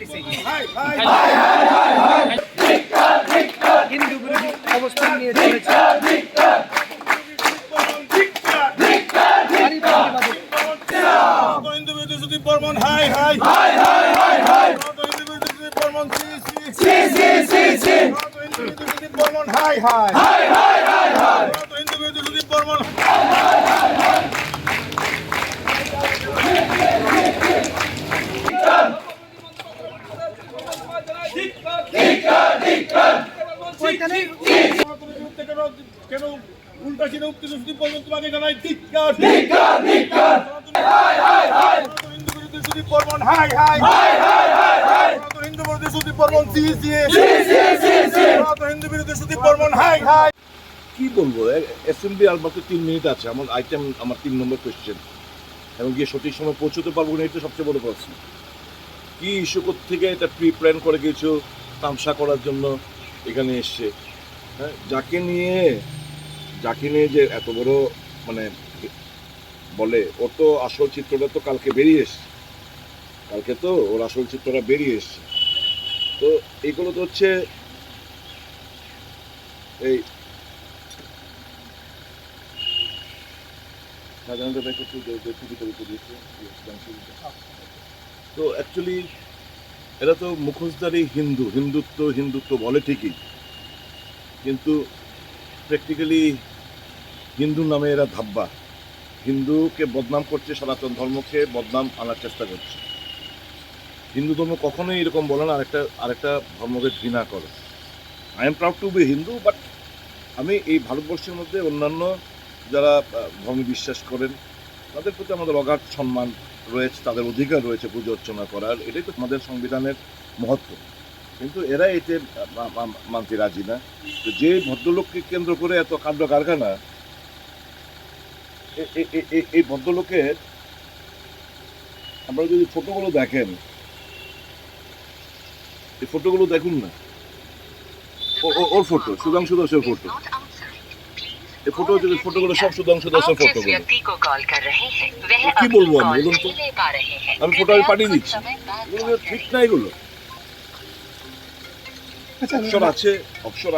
দিছে। হিন্দু বিরোধী অবস্থান নিয়ে চলেছে বর্মন হাই হাই হাই হাই হাই হাই বর্মন সি সি সি সি সি বর্মন হাই হাই হাই হাই হাই হাই কেন কেন উল্টা সিনে উঠতে শুধু বলবেন তোমাকে জানাই? ধিক্কার। ধিক্কার ধিক্কার। হাই হাই হাই হিন্দু বিরোধী শুধু বর্মন হাই হাই হাই হাই হাই হাই হিন্দু বিরোধী শুধু বর্মন সি সি সি সি সি সি হিন্দু বিরোধী শুধু বর্মন হাই হাই কি বলব? অ্যাসেম্বলি আর মাত্র তিন মিনিট আছে। আমার আইটেম আমার তিন নম্বর কোয়েশ্চেন এবং গিয়ে সঠিক সময় পৌঁছতে পারব না এটা সবচেয়ে বড় প্রশ্ন। কি ইস্যু থেকে এটা প্রি প্ল্যান করে কিছু তামসা করার জন্য? এখানে এসছে। হ্যাঁ যাকে নিয়ে যাকে নিয়ে যে এত বড় মানে বলে, ওর তো আসল চিত্রটা তো কালকে বেরিয়ে এসছে। কালকে তো ওর আসল চিত্রটা বেরিয়ে এসছে। তো এইগুলো তো হচ্ছে এই সাধারণত। তো অ্যাকচুয়ালি এরা তো মুখোশধারী হিন্দু, হিন্দুত্ব হিন্দুত্ব বলে ঠিকই। কিন্তু প্র্যাকটিক্যালি হিন্দু নামে এরা ধাব্বা। হিন্দুকে বদনাম করছে সনাতন ধর্মকে, বদনাম আনার চেষ্টা করছে। হিন্দু ধর্ম কখনোই এরকম বলে না, আরেকটা আরেকটা ধর্মকে ঘৃণা করে। I am proud to be Hindu but আমি এই ভারতবর্ষের মধ্যে অন্যান্য যারা ধর্মে বিশ্বাস করেন তাদের প্রতি আমাদের অগাধ সম্মান রয়েছে, তাদের অধিকার রয়েছে পুজো অর্চনা করার। এটাই তো আমাদের সংবিধানের মহত্ব। কিন্তু এরা এতে মানতে রাজি না। তো যে ভদ্রলোককে কেন্দ্র করে এত কাণ্ড কারখানা এই ভদ্রলোকের আপনারা যদি ফটোগুলো দেখেন, এই ফটোগুলো দেখুন না। ওর ফটো, সুধাংশু দাসের ফটো। এই ফটো গুলো সব শুধু অংশ দশ ফটোগুলো কি বলব আমি বলুন তো? আমি ফটো আমি পাঠিয়ে দিচ্ছি। ঠিক না এগুলো। অপশন আছে অপশন